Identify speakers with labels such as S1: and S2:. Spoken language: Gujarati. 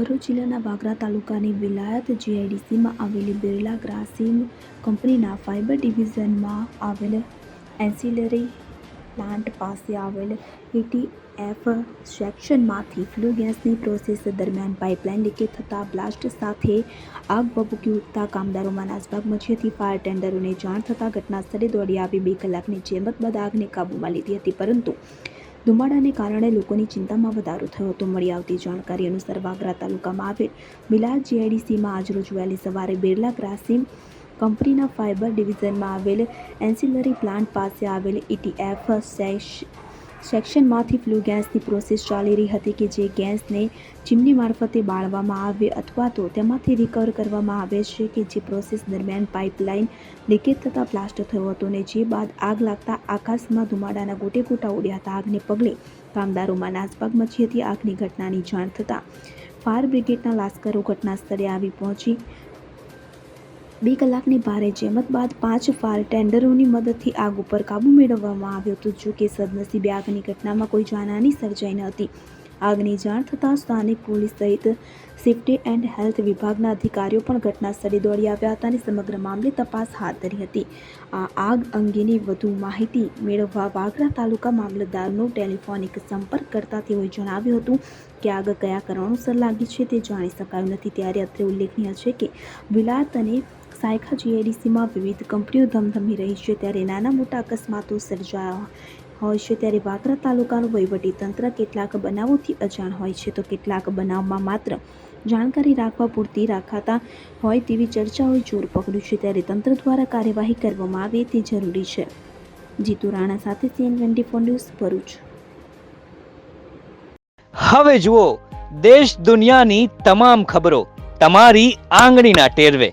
S1: ભરૂચ જિલ્લાના વાગરા તાલુકાની વિલાયત જીઆઈડીસીમાં આવેલી બિરલા ગ્રાસિમ કંપનીના ફાઇબર ડિવિઝનમાં આવેલ એન્સિલરી પ્લાન્ટ પાસે આવેલ એટીએફ સેક્શનમાંથી ફ્લુ ગેસની પ્રોસેસ દરમિયાન પાઇપલાઇન લીકેજ થતાં બ્લાસ્ટ સાથે આગ ભભૂકી ઉઠતા કામદારોમાં નાસભાગ મચી હતી. ફાયર ટેન્ડરોને જાણ થતાં ઘટના સ્થળે દોડી આવી બે કલાકની જેમત બાદ આગને કાબૂમાં લીધી હતી. પરંતુ ધુમાડાને કારણે લોકોની ચિંતામાં વધારો થયો હતો. મળી આવતી જાણકારી અનુસાર વાગરા તાલુકામાં આવેલ મિલાદ જીઆઈડીસીમાં આજરોજ વહેલી સવારે બિરલા ગ્રાસિમ કંપનીના ફાઇબર ડિવિઝનમાં આવેલ એન્સિલરી પ્લાન્ટ પાસે આવેલ ઇટીએફ સેક્શનમાંથી ફ્લુ ગેસની પ્રોસેસ ચાલી રહી હતી કે જે ગેસને ચીમની મારફતે બાળવામાં આવે અથવા તો તેમાંથી રિકવર કરવામાં આવે છે કે જે પ્રોસેસ દરમિયાન પાઇપલાઇન લીકેજ થતાં બ્લાસ્ટ થયો હતો ને જે બાદ આગ લાગતા આકાશમાં ધુમાડાના ગોટે ગોટા ઉડ્યા હતા. આગને પગલે કામદારોમાં નાસભાગ મચી હતી. આગની ઘટનાની જાણ થતાં ફાયર બ્રિગેડના લાશ્કરો ઘટના સ્થળે આવી પહોંચી બે કલાકની ભારે જહેમત બાદ પાંચ ફાયર ટેન્ડરોની મદદથી આગ ઉપર કાબૂ મેળવવામાં આવ્યો હતો. જો કે સદનસીબે આગની ઘટનામાં કોઈ જાનહાની સર્જાઈ ન હતી. આગની જાણ થતાં સ્થાનિક પોલીસ સહિત સેફ્ટી એન્ડ હેલ્થ વિભાગના અધિકારીઓ પણ ઘટના સ્થળે દોડી આવ્યા હતા અને સમગ્ર મામલે તપાસ હાથ ધરી હતી. આ આગ અંગેની વધુ માહિતી મેળવવા વાગરા તાલુકા મામલતદારનો ટેલિફોનિક સંપર્ક કરતા તેઓએ જણાવ્યું હતું કે આગ કયા કારણોસર લાગી છે તે જાણી શકાયું નથી. ત્યારે અત્રે ઉલ્લેખનીય છે કે વિલાયત અને સાયખા જીઆઈડીસીમાં વિવિધ કંપનીઓ ધમધમી રહી છે. ત્યારે નાના મોટા અકસ્માતો સર્જાયા હોય છે, ત્યારે વાગરા તાલુકાનું વહીવટી તંત્ર કેટલાક બનાવોથી અજાણ હોય છે. તો કેટલાક બનાવમાં માત્ર જાણકારી રાખવા પૂરતી રાખાતા હોય તેવી ચર્ચાઓએ જોર પકડ્યું છે, ત્યારે તંત્ર દ્વારા કાર્યવાહી કરવામાં આવે તે જરૂરી છે. જીતુ રાણા સાથે CN twenty four news Bharuch.
S2: હવે જુઓ, દેશ દુનિયાની તમામ ખબરો તમારી આંગળીના ટેરવે.